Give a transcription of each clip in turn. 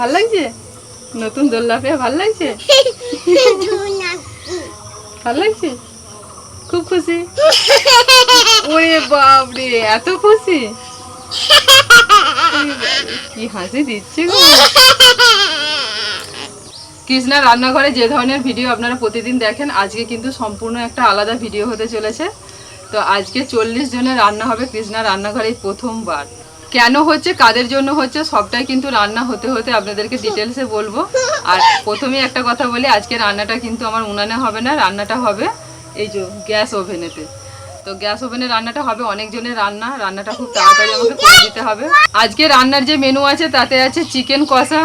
ভালো লাগছে? নতুন দোলনা পেয়ে ভালো লাগছে? ভালো লাগছে? খুব খুশি? ওরে বাপরে, এত খুশি? কি হাসি দিচ্ছে গো। কৃষ্ণা রান্নাঘরে যে ধরনের ভিডিও আপনারা প্রতিদিন দেখেন, আজকে কিন্তু সম্পূর্ণ একটা আলাদা ভিডিও হতে চলেছে। তো আজকে চল্লিশ জনের রান্না হবে কৃষ্ণা রান্নাঘরে প্রথমবার। কেন হচ্ছে, কাদের জন্য হচ্ছে, সবটাই কিন্তু রান্না হতে হতে আপনাদেরকে ডিটেলসে বলব। আর প্রথমে একটা কথা বলি, আজকে রান্নাটা কিন্তু আমার উনানে হবে না, রান্নাটা হবে এই যে গ্যাস ওভেনেতে। তো গ্যাস ওভেনে রান্নাটা হবে, অনেকজনের রান্না, রান্নাটা খুব তাড়াতাড়ি আমাকে করে দিতে হবে। আজকে রান্নার যে মেনু আছে, তাতে আছে চিকেন কষা,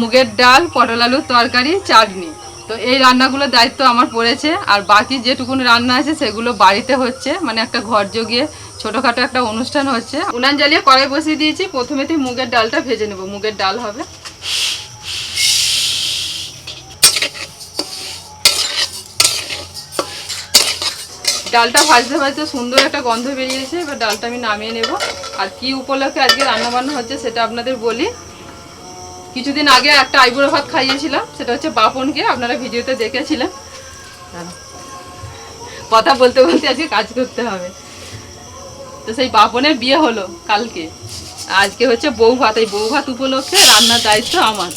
মুগের ডাল, পটল আলুর তরকারি, চাটনি। তো এই রান্নাগুলোর দায়িত্ব আমার পড়েছে, আর বাকি যেটুকুন রান্না আছে, সেগুলো বাড়িতে হচ্ছে মানে একটা ঘর জগিয়ে ছোটোখাটো একটা অনুষ্ঠান হচ্ছে। উনান জ্বালিয়ে কড়াই বসিয়ে দিয়েছি প্রথমেতেই মুগের ডালটা ভেজে নেব। মুগের ডাল হবে। ডালটা ভাজতে ভাজতে সুন্দর একটা গন্ধ বেরিয়েছে, এবার ডালটা আমি নামিয়ে নেব। আর কি উপলক্ষে আজকে রান্না বান্না হচ্ছে সেটা আপনাদের বলি। কিছুদিন আগে একটা আইবুড়ো ভাত খাইয়েছিলাম, সেটা হচ্ছে বাপনকে, আপনারা ভিডিওতে দেখেছিলেন। কথা বলতে বলতে আজকে কাজ করতে হবে। তো সেই বাপনের বিয়ে হলো কালকে। আজকে হচ্ছে বউ ভাত, এই বউ ভাত উপলক্ষে রান্নার দায়িত্ব আমার।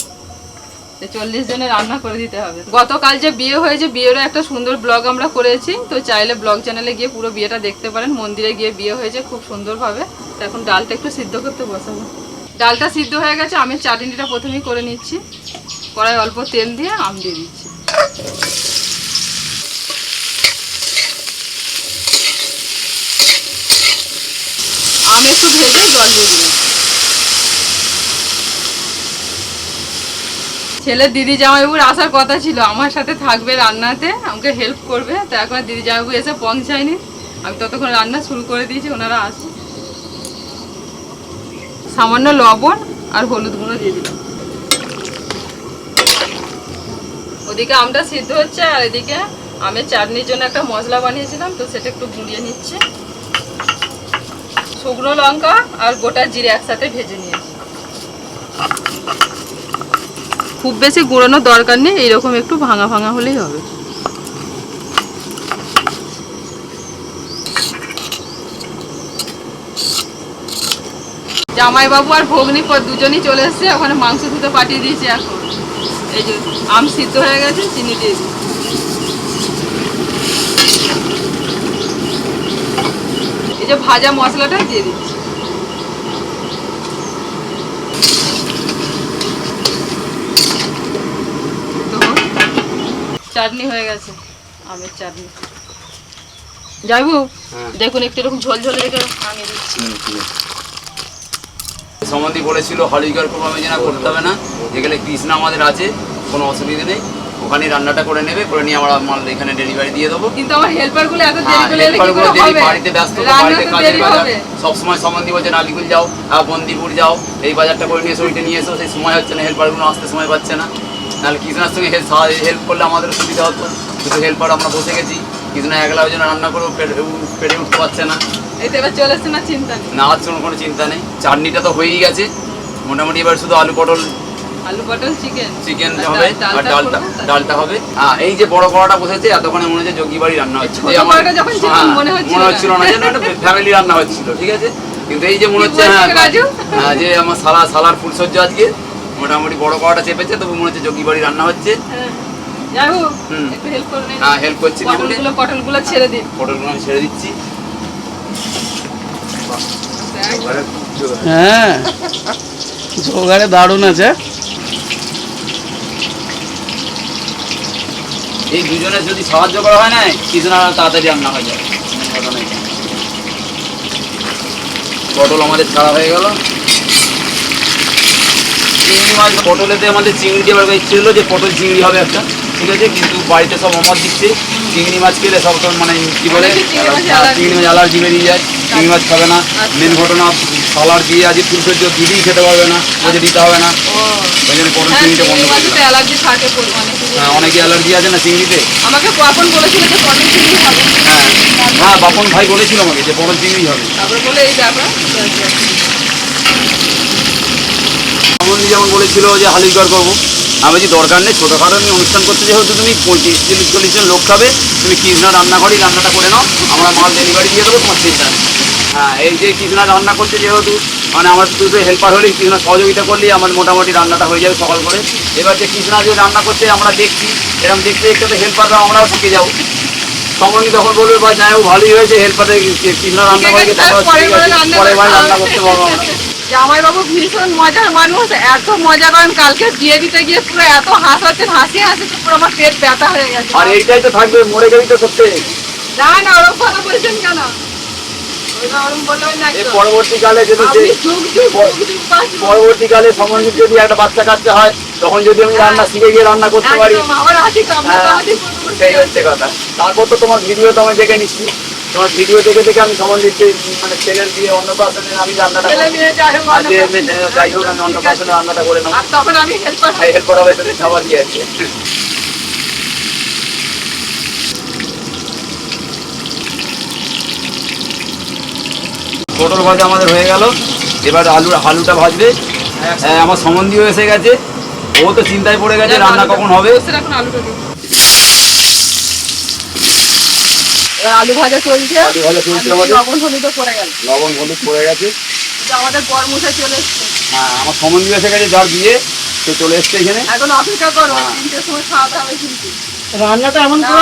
চল্লিশ জনের রান্না করে দিতে হবে। গতকাল যে বিয়ে হয়েছে, বিয়েরও একটা সুন্দর ব্লগ আমরা করেছি। তো চাইলে ব্লগ চ্যানেলে গিয়ে পুরো বিয়েটা দেখতে পারেন। মন্দিরে গিয়ে বিয়ে হয়েছে খুব সুন্দরভাবে। তো এখন ডালটা একটু সিদ্ধ করতে বসাবো। ডালটা সিদ্ধ হয়ে গেছে, আমি চাটনিটা প্রথমেই করে নিচ্ছি। কড়াই অল্প তেল দিয়ে আম দিয়ে দিচ্ছি। আম একটু ভেজে জল দিয়ে দিলাম। ছেলে দিদি জামাইবাবুর আসার কথা ছিল, আমার সাথে থাকবে রান্নাতে, আমাকে হেল্প করবে। তো এখন দিদি জামাইবাবু এসে পৌঁছায়নি। আমি ততক্ষণ রান্না শুরু করে দিয়েছি, ওনারা আসে সামান্য লবণ আর হলুদ গুঁড়ো দিয়ে দিলাম। ওদিকে আমটা সিদ্ধ হচ্ছে আর এদিকে আমের চাটনির জন্য একটা মশলা বানিয়েছিলাম, তো সেটা একটু গুঁড়িয়ে নিচ্ছে। শুকনো লঙ্কা আর গোটা জিরে একসাথে ভেজে নিয়েছি। খুব বেশি গুঁড়োনোর দরকার নেই, এইরকম একটু ভাঙা ভাঙা হলেই হবে। জামাইবাবু আর ভগ্নি প- দুজনই চলে এসছে, ওখানে মাংস ধুতে পাঠিয়ে দিয়েছি এখন। এই যে আম সিদ্ধ হয়ে গেছে, চিনি দিয়ে দিই যে ভাজা মশলাটা দিয়ে দিচ্ছি। চাটনি হয়ে গেছে আমের চাটনি। যাইবু হ্যাঁ। দেখুন একটু এরকম ঝোল ঝোল রেখে নামিয়ে দিচ্ছি। সমাধি বলেছিল হলিকার প্রোগ্রামে যেন করতে হবে না যেখানে কৃষ্ণা আমাদের আছে কোনো অসুবিধা নেই। ওখানে রান্নাটা করে নেবে করে নিয়ে আমরা মাল এখানে ডেলিভারি দিয়ে দেবো। কিন্তু আমার হেল্পারগুলো এত দেরি হ্যাঁ, করে এলে কি করে হবে? বাড়িতে ব্যস্ত বাড়িতে কাজের বাজার। হবে। সবসময় সম্বন্ধী বলছে নালিগুল যাও আর বন্দিপুর যাও এই বাজারটা করে নিয়ে এসো ওইটা নিয়ে এসো। সেই সময় হচ্ছে না হেল্পারগুলো আসতে সময় পাচ্ছে না। নাহলে কৃষ্ণার সঙ্গে হেল্প করলে আমাদের সুবিধা হতো। কিন্তু হেল্পার আমরা বসে গেছি। কৃষ্ণা একলা ওই জন্য রান্না করে পেটে উঠতে পারছে না। না না কোনো চিন্তা নেই। চাটনিটা তো হয়েই গেছে। মোটামুটি এবার শুধু আলু পটল আলু পটল চিকেন চিকেন হবে আর ডালটা ডালটা হবে। হ্যাঁ এই যে বড় কড়াটা বসেছে এতক্ষণে মনে হচ্ছে যোগী বাড়ি রান্না হচ্ছে। হ্যাঁ, মনে হচ্ছিল মনে না। হচ্ছিল না যেন একটা ফ্যামিলি রান্না হচ্ছিল ঠিক আছে? কিন্তু এই যে মনে হচ্ছে হ্যাঁ হ্যাঁ, যে আমার সালা সালার ফুলসজ্জা আজকে মোটামুটি বড় কড়াটা চেপেছে তবু মনে হচ্ছে যোগী বাড়ি রান্না হচ্ছে। হ্যাঁ। হেল্প হ্যাঁ হেল্প করছি পটলগুলো পটলগুলো ছেড়ে দিন পটলগুলো আমি ছেড়ে দিচ্ছি। হ্যাঁ জোগাড়ে দারুণ আছে। এই দুজনের যদি সাহায্য করা হয় না কৃষ্ণা তাড়াতাড়ি রান্না হয়ে যায়। পটল আমাদের ছাড়া হয়ে গেল। চিংড়ি মাছ পটলেতে আমাদের চিংড়ি এবার হলো যে পটল চিংড়ি হবে একটা ঠিক আছে? কিন্তু বাড়িতে সব অমত দিচ্ছে। চিংড়ি মাছ খেলে সব মানে কি বলে? মাছে। চিংড়ি মাছ অ্যালার্জি বেরিয়ে যায়। চিংড়ি মাছ খাবে না। আচ্ছা। মেন ঘটনা সালার দিয়ে আজ ফুলসজ্জ দিদিই খেতে পারবে না ওই যে দিতে হবে না। ওই জন্য পটল হ্যাঁ চিংড়িটা বন্ধ করে দিলাম। অ্যালার্জি থাকে হ্যাঁ অনেকে অ্যালার্জি আছে না চিংড়িতে আমাকে আপন বলেছিল যে পটল চিংড়ি হবে। হ্যাঁ। হ্যাঁ বাপন ভাই বলেছিল আমাকে যে পটল চিংড়ি হবে। তারপরে বলে এই ব্যাপার। সমন্ধি যেমন বলেছিল যে হালিশগড় করব। আমি বলছি দরকার নেই ছোটোখাটো আমি অনুষ্ঠান করতে যেহেতু তুমি পঁয়ত্রিশ চল্লিশ চল্লিশ জন লোক খাবে তুমি কৃষ্ণা রান্নাঘরেই রান্নাটা করে নাও আমরা মাল ডেলিভারি দিয়ে দেবো তোমার নেই হ্যাঁ এই যে কৃষ্ণা রান্না করছে যেহেতু মানে আমার দুটো হেল্পার হলেই কৃষ্ণা সহযোগিতা করলেই আমার মোটামুটি রান্নাটা হয়ে যাবে সকাল করে। এবার যে কৃষ্ণা যে রান্না করছে আমরা দেখছি এরকম দেখতে দেখতে তো হেল্পাররা আমরাও শিখে যাব। সমন্বী তখন বলবে বা যাই হোক ভালোই হয়েছে হেল্পারে কৃষ্ণা রান্না করে পরের বার রান্না করতে পারব আমরা। জামাইবাবু ভীষণ মজার মানুষ এত মজা করেন কালকে বিয়ে দিতে গিয়ে পুরো এত হাসাচ্ছেন হাসি হাসিতে পুরো আমার পেট ব্যথা হয়ে গেছে। আর এইটাই তো থাকবে মরে গেলেই তো সত্যি। না না ওরকম কথা বলছেন কেন ওইটা ওরকম বললেন না এর একদম। পরবর্তীকালে যদি। পরবর্তীকালে সম্বন্ধিত যদি একটা বাচ্চা কাচ্চা হয় তখন যদি আমি রান্না শিখে গিয়ে রান্না করতে পারি। হ্যাঁ, সেই হচ্ছে কথা। তারপর তো তোমার ভিডিও তো আমি দেখে নিচ্ছি। তোমার ভিডিও দেখে দেখে আমি সম্বন্ধিত মানে ছেলের দিয়ে অন্য পাশনে আমি রান্নাটা। যাই হোক, আমি অন্য পাশনে রান্নাটা করে নেব। হেল্পার হেল্প করা হবে খাবার কি আছে? পটল ভাজা আমাদের হয়ে গেল। এবার আলু আলুটা ভাজবে। হ্যাঁ, আমার সম্বন্ধীও এসে গেছে। ও তো চিন্তায় পড়ে গেছে রান্না কখন হবে। এখন আলুটা এবার আলু ভাজা চলছে। আলু ভাজা চলছে আমাদের। লবণ হলুদও পড়ে গেল। লবণ হলুদ পড়ে গেছে। আমাদের চলে এসছে। হ্যাঁ আমার এসে গেছে যার বিয়ে সে চলে এসছে এখানে। এখন অপেক্ষা করো হ্যাঁ। তিনটের সময় খাওয়াতে হবে কিন্তু। রান্নাটা এমন করে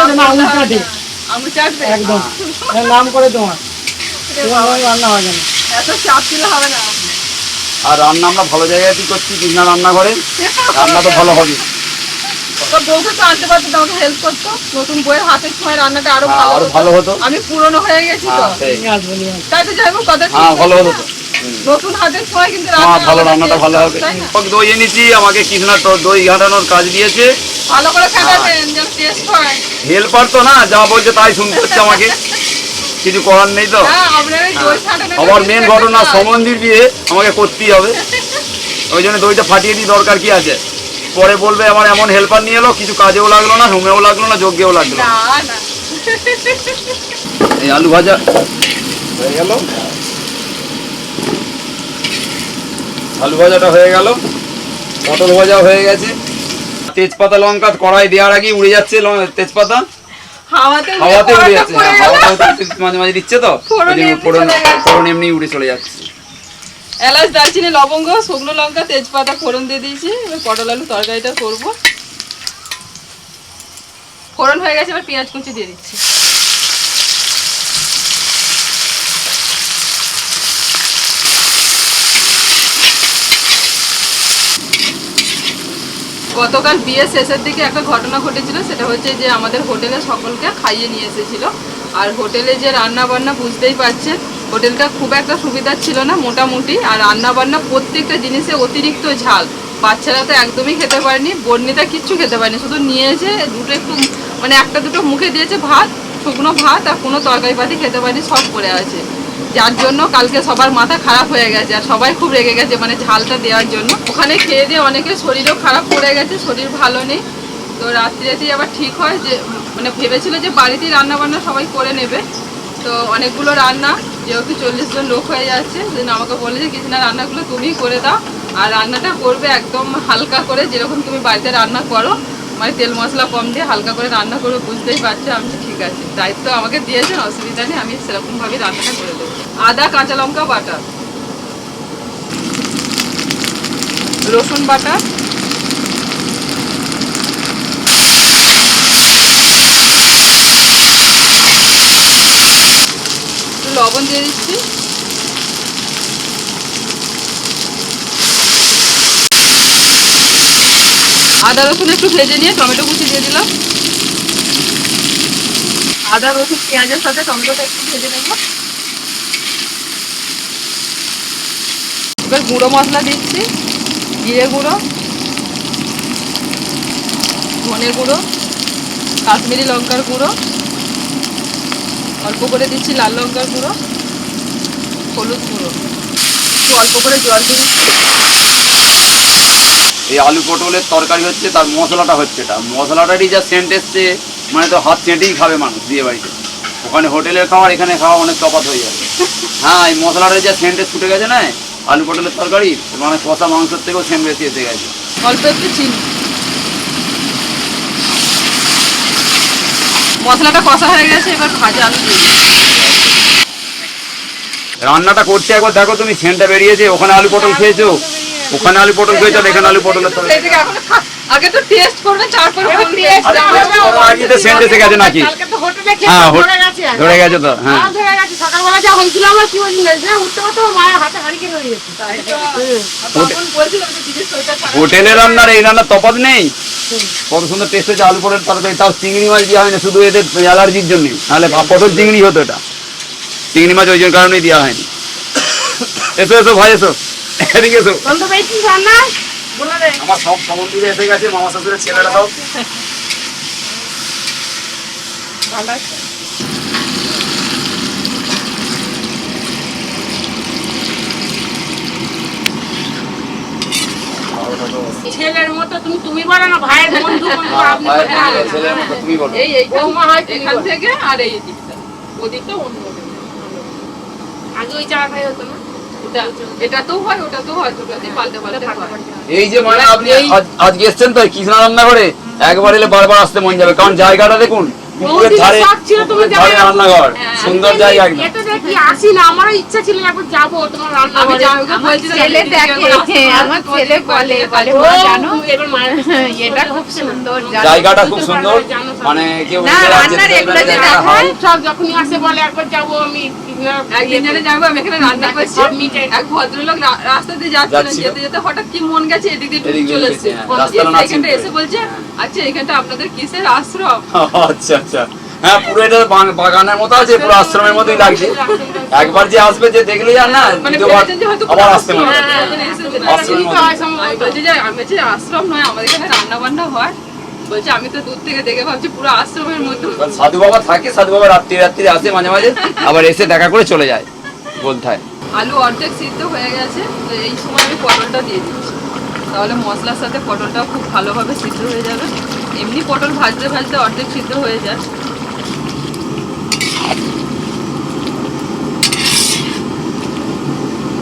চাটবে একদম। নাম করে তোমার। রান্না হয় যেন এত চাপ দিলে হবে না। আর রান্না আমরা ভালো জায়গাতেই করছি কৃষ্ণা রান্নাঘরে? রান্না তো ভালো হবে। তো বউকে তো আনতে পারতো আমাকে হেল্প করতো। নতুন বইয়ের হাতের সময় রান্নাটা আরও হ্যাঁ, ভালো ভালো হতো। আমি পুরনো হয়ে গেছি তো। তাই তো যাই হোক কথা হ্যাঁ ভালো হতো। নতুন হাতের সময় কিন্তু ভালো রান্নাটা ভালো হবে। তাই না? টক দই এনেছি আমাকে কৃষ্ণা টক দই ঘাটানোর কাজ দিয়েছে। ভালো করে। ফেটাবেন যেন টেস্ট হয়। হেল্পার তো না যা বলছে তাই শুনতে হচ্ছে আমাকে। কিছু করার নেই তো? আমার মেন ঘটনা। সমন্দির বিয়ে আমাকে করতেই হবে। ওই জন্য দইটা ফাটিয়ে দিই দরকার কি আছে? পরে বলবে আমার এমন হেল্পার নিয়ে এলো কিছু কাজেও লাগল না হোমেও লাগল না যজ্ঞেও লাগল এই আলু ভাজা। হয়ে গেল। আলু ভাজাটা হয়ে গেল। পটল ভাজা হয়ে গেছে। তেজপাতা লঙ্কা কড়াই দেওয়ার আগেই উড়ে যাচ্ছে ল- তেজপাতা। হাওয়াতে উড়ে যাচ্ছে হ্যাঁ, তো মাঝে মাঝে দিচ্ছে তো? ফোড়ন। ফোড়ন এমনি উড়ে চলে যাচ্ছে। এলাচ দারচিনি লবঙ্গ শুকনো লঙ্কা তেজপাতা ফোড়ন দিয়ে দিয়েছি। এবার পটল আলু তরকারিটা করব। ফোড়ন হয়ে গেছে এবার পেঁয়াজ কুচি দিয়ে দিচ্ছি। গতকাল বিয়ের শেষের দিকে একটা ঘটনা ঘটেছিল, সেটা হচ্ছে যে আমাদের হোটেলে সকলকে খাইয়ে নিয়ে এসেছিল। আর হোটেলে যে রান্না বান্না বুঝতেই পারছেন, হোটেলটা খুব একটা সুবিধার ছিল না মোটামুটি, আর রান্না বান্না প্রত্যেকটা জিনিসে অতিরিক্ত ঝাল। বাচ্চারা তো একদমই খেতে পারেনি বর্ণিতা কিচ্ছু খেতে পারেনি, শুধু নিয়েছে দুটো একটু মানে একটা দুটো মুখে দিয়েছে ভাত, শুকনো ভাত আর কোনো তরকারি পাতি খেতে পারেনি, সব পড়ে আছে। যার জন্য কালকে সবার মাথা খারাপ হয়ে গেছে আর সবাই খুব রেগে গেছে মানে ঝালটা দেওয়ার জন্য। ওখানে খেয়ে দিয়ে অনেকের শরীরও খারাপ পড়ে গেছে, শরীর ভালো নেই। তো রাত্রিরাতেই আবার ঠিক হয় যে মানে ভেবেছিল যে বাড়িতেই রান্না বান্না সবাই করে নেবে। তো অনেকগুলো রান্না, যেহেতু চল্লিশ জন লোক হয়ে যাচ্ছে সেদিন আমাকে বলে যে, কিছু না, রান্নাগুলো তুমিই করে দাও। আর রান্নাটা করবে একদম হালকা করে, যেরকম তুমি বাড়িতে রান্না করো। মানে তেল মশলা কম দিয়ে হালকা করে রান্না করবে, বুঝতেই পারছ? আমি ঠিক আছে, দায়িত্ব আমাকে দিয়েছেন, অসুবিধা নেই, আমি সেরকমভাবেই রান্নাটা করে দেবো। আদা, কাঁচা লঙ্কা বাটা। রসুন বাটা। লবণ দিয়ে দিচ্ছি। আদা রসুন একটু ভেজে নিয়ে টমেটো কুচি দিয়ে দিলাম। আদা রসুন পেঁয়াজের সাথে টমেটোটা একটু ভেজে নেব। এবার গুঁড়ো মশলা দিচ্ছি, জিরে গুঁড়ো ধনে গুঁড়ো, কাশ্মীরি লঙ্কার গুঁড়ো, অল্প করে দিচ্ছি লাল লঙ্কার গুঁড়ো, হলুদ গুঁড়ো। একটু অল্প করে জল দিয়ে দিচ্ছি। এই আলু পটলের তরকারি হচ্ছে তার মশলাটা হচ্ছে এটা। মশলাটারই যা সেন্ট এসছে মানে তো হাত চেটেই খাবে মানুষ বিয়ে বাড়িতে। ওখানে হোটেলের খাওয়ার এখানে খাওয়া অনেক তফাৎ হয়ে যাবে। হ্যাঁ এই মশলাটার যা সেন্টে ছুটে গেছে না আলু পটলের তরকারি মানে কষা মাংসের থেকেও সেম বেশি এসে গেছে। অল্প একটু চিনি। মশলাটা কষা হয়ে গেছে এবার ভাজা আলু রান্নাটা করছে একবার দেখো তুমি সেন্টটা বেরিয়েছে ওখানে আলু পটল খেয়েছো? ওখানে আলু পটল খেয়েছো আর এখানে আলু পটলের আগে তো টেস্ট করবে তারপরে তো সেন্ট এসে গেছে নাকি? কালকে তো হোটেলে হ্যাঁ খেয়ে ধরে গেছে ধরে গেছে তো হ্যাঁ। হ্যাঁ, ধরে গেছে। সকালবেলা যা হয়েছিল আমার কি না উঠতে মায়ের হাতে হয়ে গেছে। হোটেলের রান্নার এই রান্নার তফাৎ নেই? কত সুন্দর টেস্ট হয়েছে আলু পটলের তরকারি তাও চিংড়ি মাছ দেওয়া হয় না শুধু এদের অ্যালার্জির জন্য। নাহলে পটল চিংড়ি হতো এটা। চিংড়ি মাছ ওই জন্য কারণেই দেওয়া হয়নি। এসো এসো ভাই এসো। এদিকে এসো। গন্ধ পেয়েছিস রান্না? আমার সব এসে গেছে মামা শ্বশুরের ছেলেরা সব। ছেলের মতো তুমি তুমি বলো না ভাইয়ের বন্ধু বন্ধু হ্যাঁ, আপনি তুমি বলো। এই এইখান বৌমা হয় এখান থেকে আর এই দিকটা। ওদিকটা অন্য আগে ওই জায়গা খাই হতো না? এই যে মানে আপনি আজকে এসছেন তো কৃষ্ণা রান্না করে? একবার এলে বারবার আসতে মন যাবে কারণ জায়গাটা দেখুন পুকুরের ধারে শখ ছিল তুমি পুকুরের ধারে রান্নাঘর সুন্দর জায়গা একদম। আসি না আমারও ইচ্ছা ছিল একবার যাব তোমার রান্না আমি ঘরে। জামাইকে বলছিলাম ছেলে দেখে একবার আসতে পারবে, আমার ছেলে বলে বলে দেবে। জানো? এটা খুব সুন্দর জায়গাটা খুব সুন্দর মানে কেউ না, রান্নার এগুলো যে বেড়াতে সব যখনই আসে বলে একবার যাব আমি। একদিন যাব আমি এখানে রান্না করছি। এক ভদ্রলোক রা- যাচ্ছিলেন যেতে যেতে হঠাৎ কি মন গেছে এদিক দিয়ে এদিক দিয়ে চলে গেছে, এসেছে। হ্যাঁ, রাস্তাটা না এখানটা এসে বলছে আচ্ছা এখানটা আপনাদের কিসের আশ্রম? আচ্ছা আচ্ছা। হ্যাঁ পুরো এটা বাগানের মতো আছে পুরো আশ্রমের মতোই লাগছে। একবার যে আসবে যে দেখলেই আর না মানে আবার আসতে মনে হ্যাঁ। হ্যাঁ, ওখানে এসেছেন। আশ্রমের মতো। আমি বলছি যে আমি বলছি আশ্রম নয় আমাদের এখানে রান্না বান্না হয় বলছে আমি তো দূর থেকে দেখে ভাবছি পুরো আশ্রমের মতো সাধু বাবা থাকে সাধু বাবা রাত্রি রাত্রি আসে মাঝে মাঝে আবার এসে দেখা করে চলে যায় বলথায়। আলু অর্ধেক সিদ্ধ হয়ে গেছে তো এই সময় আমি পটলটা দিয়ে দিচ্ছি। তাহলে মশলার সাথে পটলটা খুব ভালোভাবে সিদ্ধ হয়ে যাবে। এমনি পটল ভাজতে ভাজতে অর্ধেক সিদ্ধ হয়ে যায়।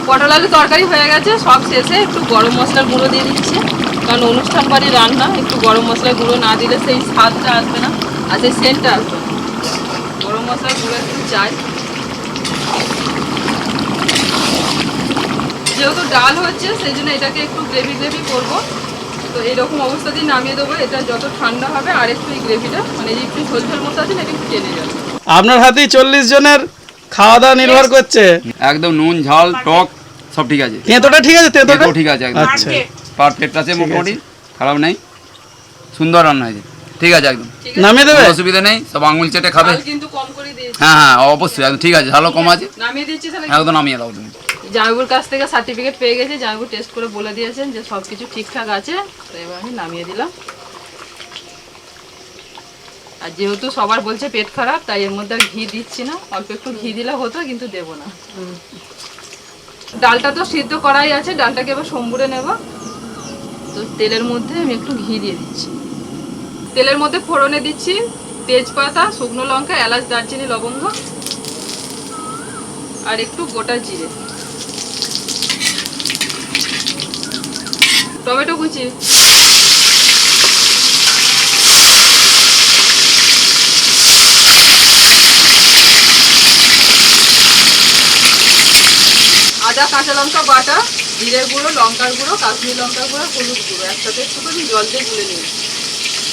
পটল আলু তরকারি হয়ে গেছে সব শেষে একটু গরম মশলার গুঁড়ো দিয়ে দিচ্ছি। কারণ অনুষ্ঠান বাড়ির রান্না একটু গরম মশলা গুঁড়ো না দিলে সেই স্বাদটা আসবে না আর সেই সেন্টটা আসবে না। গরম মশলা গুঁড়ো একটু চাই। যেহেতু ডাল হচ্ছে সেই জন্য এটাকে একটু গ্রেভি গ্রেভি করব। তো এইরকম অবস্থাতেই নামিয়ে দেবো এটা যত ঠান্ডা হবে আর একটু এই গ্রেভিটা মানে এই একটু ঝোল ঝোল মতো আছে এটা একটু টেনে যাবে। আপনার হাতেই চল্লিশ জনের খাওয়া দাওয়া নির্ভর করছে। একদম নুন ঝাল টক সব ঠিক আছে। তেঁতোটা ঠিক আছে তেঁতোটা? ঠিক আছে একদম। আচ্ছা। পারফেক্ট আছে মোটামুটি খারাপ নেই। সুন্দর রান্না হয়েছে। ঠিক আছে একদম। নামিয়ে দেবে? অসুবিধা নেই সব আঙুল চেটে খাবে। কিন্তু কম করে দিয়েছি। হ্যাঁ হ্যাঁ অবশ্যই একদম ঠিক আছে ঝালও কম আছে। নামিয়ে দিচ্ছি তাহলে? একদম নামিয়ে দাও তুমি। জামাইবুর কাছ থেকে সার্টিফিকেট পেয়ে গেছি জামাইবু টেস্ট করে বলে দিয়েছেন যে সব কিছু ঠিকঠাক আছে। তো এবার আমি নামিয়ে দিলাম। আর যেহেতু সবার বলছে পেট খারাপ তাই এর মধ্যে আর ঘি দিচ্ছি না। অল্প একটু ঘি দিলে হতো কিন্তু দেবো না। ডালটা তো সিদ্ধ করাই আছে ডালটাকে এবার সম্বুরে নেব। তো তেলের মধ্যে আমি একটু ঘি দিয়ে দিচ্ছি। তেলের মধ্যে ফোড়নে দিচ্ছি তেজপাতা, শুকনো লঙ্কা, এলাচ, দারচিনি, লবঙ্গ আর একটু গোটা জিরে। টমেটো কুচি। আদা, কাঁচা লঙ্কা বাটা জিরে গুঁড়ো, লঙ্কার গুঁড়ো, কাশ্মীর লঙ্কার গুঁড়ো, হলুদ গুঁড়ো। একসাথে একটুখানি জল দিয়ে গুলে নিয়েছি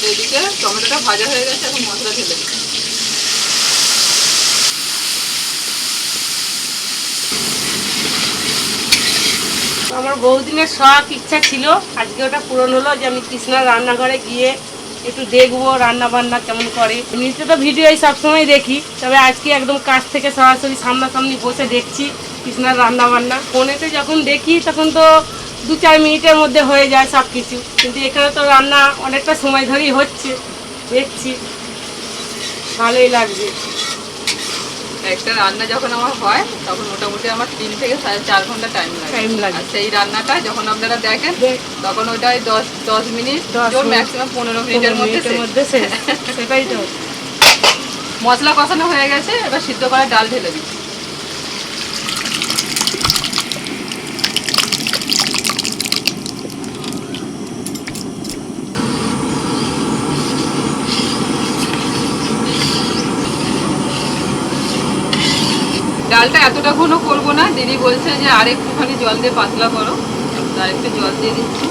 এদিকে টমেটোটা ভাজা হয়ে গেছে, এখন মশলা ঢেলে দিচ্ছি আমার বহুদিনের শখ, ইচ্ছা ছিল। আজকে ওটা পূরণ হলো যে আমি কৃষ্ণার রান্নাঘরে গিয়ে একটু দেখব রান্না বান্না কেমন করে। এমনিতে তো ভিডিও সবসময় দেখি, তবে আজকে একদম কাছ থেকে সরাসরি সামনাসামনি বসে দেখছি। কৃষ্ণার রান্না বান্না ফোনেতে যখন দেখি তখন তো দু চার মিনিটের মধ্যে হয়ে যায় সব কিছু কিন্তু এখানে তো রান্না অনেকটা সময় ধরেই হচ্ছে। দেখছি। ভালোই লাগছে। একটা রান্না যখন আমার হয় তখন মোটামুটি আমার তিন থেকে সাড়ে চার ঘণ্টা টাইম লাগে। Time লাগে। সেই রান্নাটা যখন আপনারা দেখেন তখন ওটাই দশ দশ মিনিট। ম্যাক্সিমাম পনেরো মিনিটের মধ্যে মিনিটের মধ্যে সেটাই তো। মশলা কষানো হয়ে গেছে এবার সিদ্ধ করা ডাল ঢেলে দিচ্ছি। ডালটা এতটা ঘন করব না। দিদি বলছে যে আর একটুখানি জল দিয়ে পাতলা করো। তার একটু জল দিয়ে দিচ্ছি।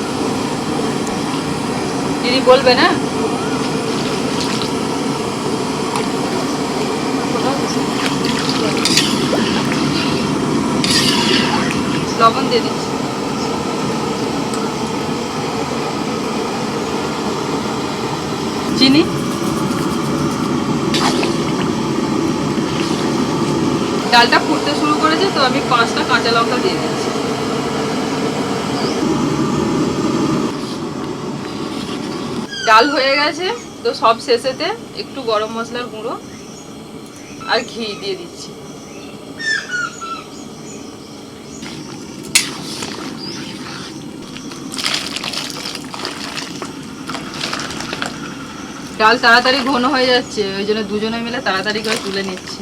দিদি বলবে না? লবণ দিয়ে দিচ্ছি। চিনি? ডালটা ফুটতে শুরু করেছে, তো আমি পাঁচটা কাঁচা লঙ্কা দিয়ে দিচ্ছি। ডাল হয়ে গেছে, তো সব শেষেতে একটু গরম মশলার গুঁড়ো আর ঘি দিয়ে দিচ্ছি। ডাল তাড়াতাড়ি ঘন হয়ে যাচ্ছে, ওই জন্য দুজনে মিলে তাড়াতাড়ি করে তুলে নিচ্ছি।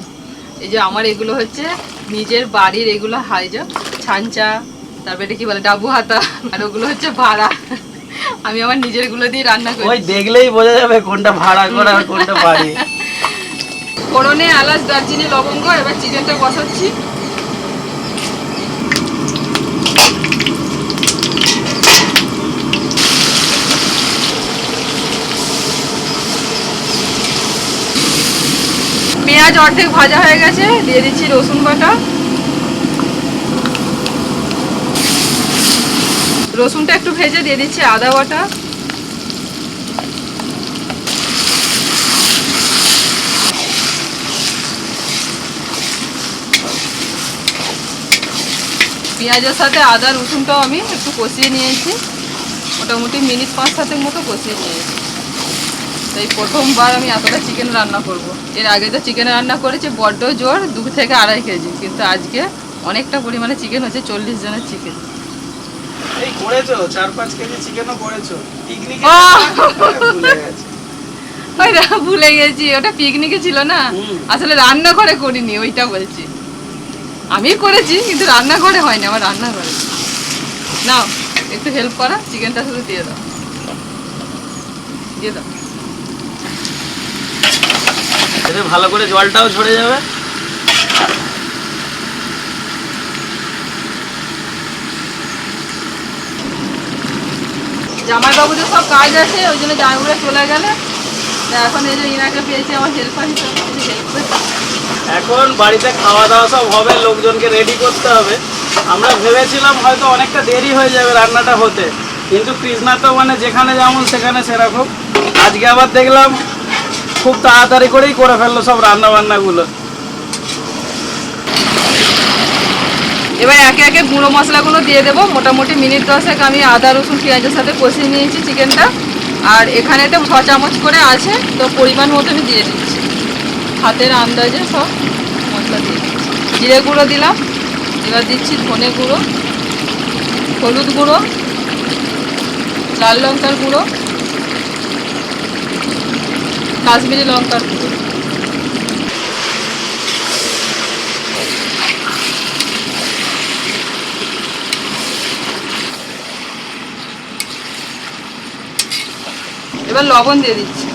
এই যে আমার এগুলো হচ্ছে নিজের বাড়ির এগুলো হাইজা ছাঞ্চা তারপরে এটা কি বলে ডাবু হাতা আর ওগুলো হচ্ছে ভাড়া। আমি আমার নিজেরগুলো দিয়ে রান্না ওই করি দেখলেই বোঝা যাবে কোনটা ভাড়া করা আর কোনটা বাড়ি। ফোড়নে আলাস দারচিনি লবঙ্গ এবার চিকেনটা বসাচ্ছি। পেঁয়াজ অর্ধেক ভাজা হয়ে গেছে, দিয়ে দিচ্ছি রসুন বাটা। রসুনটা একটু ভেজে দিয়ে দিচ্ছি আদা বাটা। পেঁয়াজের সাথে আদা রসুনটাও আমি একটু কষিয়ে নিয়েছি। মোটামুটি মিনিট পাঁচ সাতের মতো কষিয়ে নিয়েছি। তাই প্রথমবার আমি এতটা চিকেন রান্না করব। এর আগে তো চিকেন রান্না করেছি বড্ড জোর দু থেকে আড়াই কেজি। কিন্তু আজকে অনেকটা পরিমাণে চিকেন হচ্ছে চল্লিশ জনের চিকেন এই করেছ চার পাঁচ কেজি চিকেনও করেছ। পিকনিকে আহ! ভুলে গেছে। ওইটা ভুলে গেছি। ওটা পিকনিকে ছিল না। আসলে রান্নাঘরে করিনি ওইটা বলছি। আমি করেছি কিন্তু রান্নাঘরে হয়নি আমার রান্নাঘরে। নাও একটু হেল্প করা চিকেনটা শুধু দিয়ে দাও। দিয়ে দাও। এতে ভালো করে জলটাও ঝরে যাবে। জামাইবাবুদের সব কাজ আছে ওই জন্য জামাইবাবুরা চলে গেলে। এখন এই যে ইনাকে পেয়েছি আমার হেল্পার হিসেবে এখন বাড়িতে খাওয়া দাওয়া সব হবে লোকজনকে রেডি করতে হবে। আমরা ভেবেছিলাম হয়তো অনেকটা দেরি হয়ে যাবে রান্নাটা হতে কিন্তু কৃষ্ণা তো মানে যেখানে যেমন সেখানে সেরকম। আজকে আবার দেখলাম খুব তাড়াতাড়ি করেই করে ফেলল সব রান্না বান্নাগুলো এবার একে একে গুঁড়ো মশলাগুলো দিয়ে দেবো। মোটামুটি মিনিট দশেক আমি আদা, রসুন, পেঁয়াজের সাথে কষিয়ে নিয়েছি চিকেনটা। আর এখানে তো ছ চামচ করে আছে, তো পরিমাণ মতো আমি দিয়ে দিচ্ছি। হাতের আন্দাজে সব মশলা দিয়ে দিচ্ছি। জিরে গুঁড়ো দিলাম। এবার দিচ্ছি ধনে গুঁড়ো, হলুদ গুঁড়ো, লাল লঙ্কার গুঁড়ো কাশ্মীরি লঙ্কার গুঁড়ো এবার লবণ দিয়ে দিচ্ছি।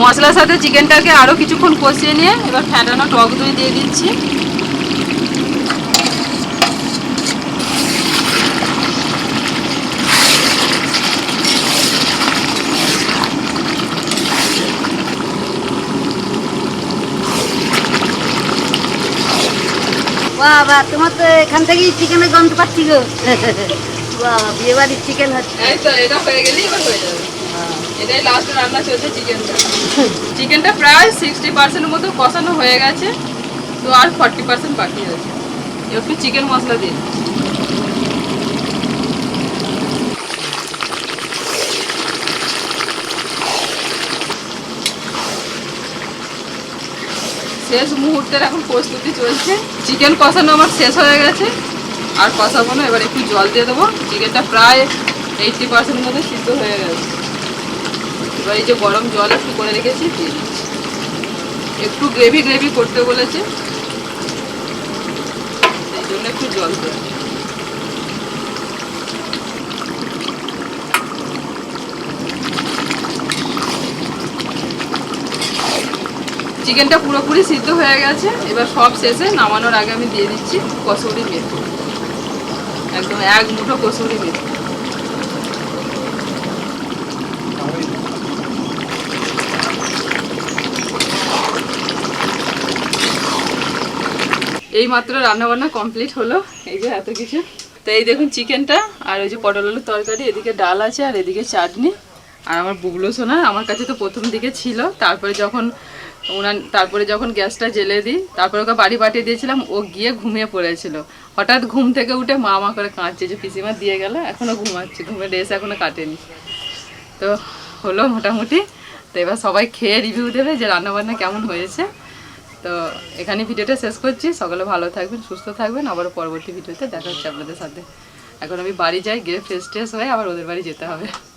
মশলার সাথে চিকেনটাকে আরও কিছুক্ষণ কষিয়ে নিয়ে এবার ফ্যাটানো টক দই দিয়ে দিচ্ছি। বাবা তোমার তো এখান থেকেই চিকেনের গন্ধ পাচ্ছি গো। বাবা বিয়ে বাড়ির চিকেন হচ্ছে। এই তো এটা হয়ে গেলেই এবার হয়ে যাবে। এটাই লাস্ট রান্না চলছে চিকেনটা চিকেনটা প্রায় সিক্সটি পার্সেন্টের মতো কষানো হয়ে গেছে তো আর ফর্টি পার্সেন্ট বাকি আছে। একটু চিকেন মশলা দিয়ে শেষ মুহূর্তের এখন প্রস্তুতি চলছে। চিকেন কষানো আমার শেষ হয়ে গেছে। আর কষাবো না, এবার একটু জল দিয়ে দেবো। চিকেনটা প্রায় এইটটি পার্সেন্ট মধ্যে সিদ্ধ হয়ে গেছে। এবার এই যে গরম জল একটু করে রেখেছি একটু গ্রেভি গ্রেভি করতে বলেছে। সেই জন্য একটু জল দেবো চিকেনটা পুরোপুরি সিদ্ধ হয়ে গেছে। এবার সব শেষে নামানোর আগে আমি দিয়ে দিচ্ছি কসুরি মেথি। একদম এক মুঠো কসুরি মেথি। এই মাত্র রান্নাবান্না কমপ্লিট হলো। এই যে এত কিছু। তো এই দেখুন চিকেনটা, আর ওই যে পটল আলুর তরকারি, এদিকে ডাল আছে আর এদিকে চাটনি। আর আমার বুগলো সোনা, আমার কাছে তো প্রথম দিকে ছিল। তারপরে যখন ওনার তারপরে যখন গ্যাসটা জেলে দিই, তারপরে ওকে বাড়ি পাঠিয়ে দিয়েছিলাম, ও গিয়ে ঘুমিয়ে পড়েছিল। হঠাৎ ঘুম থেকে উঠে মা মা করে কাঁদছে, যে পিসিমা দিয়ে গেল এখনও ঘুমাচ্ছে, ঘুমের রেস এখনও কাটেনি। তো হলো মোটামুটি। তো এবার সবাই খেয়ে রিভিউ দেবে যে রান্নাবান্না কেমন হয়েছে। তো এখানে ভিডিওটা শেষ করছি। সকলে ভালো থাকবেন, সুস্থ থাকবেন। আবার পরবর্তী ভিডিওতে দেখা হচ্ছে আপনাদের সাথে। এখন আমি বাড়ি যাই, গিয়ে ফ্রেশ ট্রেশ হয়ে আবার ওদের বাড়ি যেতে হবে।